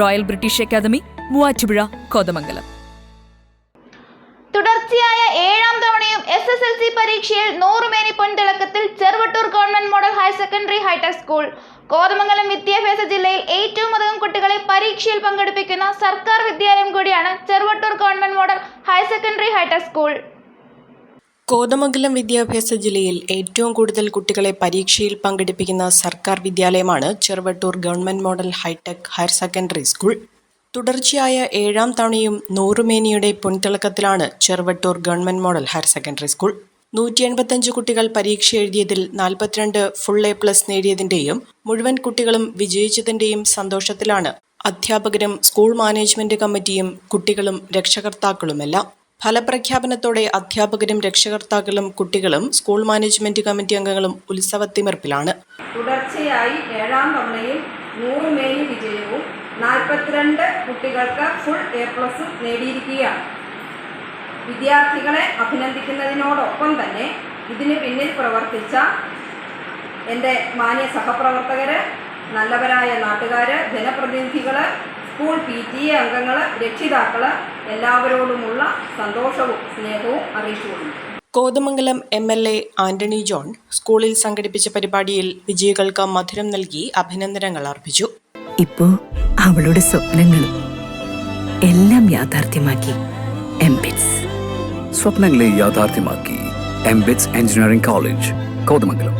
Royal British academy Muvattupuzha Kothamangalam. തുടർച്ചയായ ഏഴാം തവണയും എസ് എസ് എൽ സി പരീക്ഷയിൽ നൂറുമേനി പൊൻതിളക്കത്തിൽ Cheruvattoor government model higher secondary hitech school. Kothamangalam വിദ്യാഭ്യാസ ജില്ലയിൽ ഏറ്റവും അധികം കുട്ടികളെ പരീക്ഷയിൽ പങ്കെടുപ്പിക്കുന്ന സർക്കാർ വിദ്യാലയം കൂടിയാണ് Cheruvattoor government model higher secondary hitech school. Kothamangalam വിദ്യാഭ്യാസ ജില്ലയിൽ ഏറ്റവും കൂടുതൽ കുട്ടികളെ പരീക്ഷയിൽ പങ്കെടുപ്പിക്കുന്ന സർക്കാർ വിദ്യാലയമാണ് Cheruvattoor government model hitech higher secondary school. തുടർച്ചയായ ഏഴാം തവണയും നൂറുമേനിയുടെ പൊൻതിളക്കത്തിലാണ് Cheruvattoor government model higher secondary school. നൂറ്റി എൺപത്തഞ്ച് കുട്ടികൾ പരീക്ഷ എഴുതിയതിൽ നാൽപ്പത്തിരണ്ട് ഫുൾ എ പ്ലസ് നേടിയതിന്റെയും മുഴുവൻ കുട്ടികളും വിജയിച്ചതിന്റെയും സന്തോഷത്തിലാണ് അധ്യാപകരും സ്കൂൾ മാനേജ്മെന്റ് കമ്മിറ്റിയും കുട്ടികളും രക്ഷകർത്താക്കളുമെല്ലാം. ഫലപ്രഖ്യാപനത്തോടെ അധ്യാപകരും രക്ഷകർത്താക്കളും കുട്ടികളും സ്കൂൾ മാനേജ്മെന്റ് കമ്മിറ്റി അംഗങ്ങളും ഉത്സവത്തിമിർപ്പിലാണ് തുടർച്ചയായി ഏഴാം തവണയും നൂറ് മേനി വിജയവും നാൽപ്പത്തിരണ്ട് കുട്ടികൾക്ക് ഫുൾ എ പ്ലസും നേടിയിരിക്കുകയാണ്. വിദ്യാർത്ഥികളെ അഭിനന്ദിക്കുന്നതിനോടൊപ്പം തന്നെ ഇതിന് പിന്നിൽ പ്രവർത്തിച്ച എന്റെ മാന്യ സഹപ്രവർത്തകർ നല്ലവരായ നാട്ടുകാർ ജനപ്രതിനിധികൾ സ്കൂൾ പി ടി എ അംഗങ്ങൾ രക്ഷിതാക്കൾ എല്ലാവരോടുമുള്ള സന്തോഷവും സ്നേഹവും അറിയിച്ചുകൊള്ളുന്നു Kothamangalam M L A Antony John സ്കൂളിൽ സംഘടിപ്പിച്ച പരിപാടിയിൽ വിജയികൾക്ക് മധുരം നൽകി അഭിനന്ദനങ്ങൾ അർപ്പിച്ചു. ഇപ്പോ അവളുടെ സ്വപ്നങ്ങളും എല്ലാം യാഥാർത്ഥ്യമാക്കി എംബിറ്റ്സ്. സ്വപ്നങ്ങളെ യാഥാർത്ഥ്യമാക്കി എംബിറ്റ്സ് എഞ്ചിനീയറിംഗ് കോളേജ് കോതമംഗലം.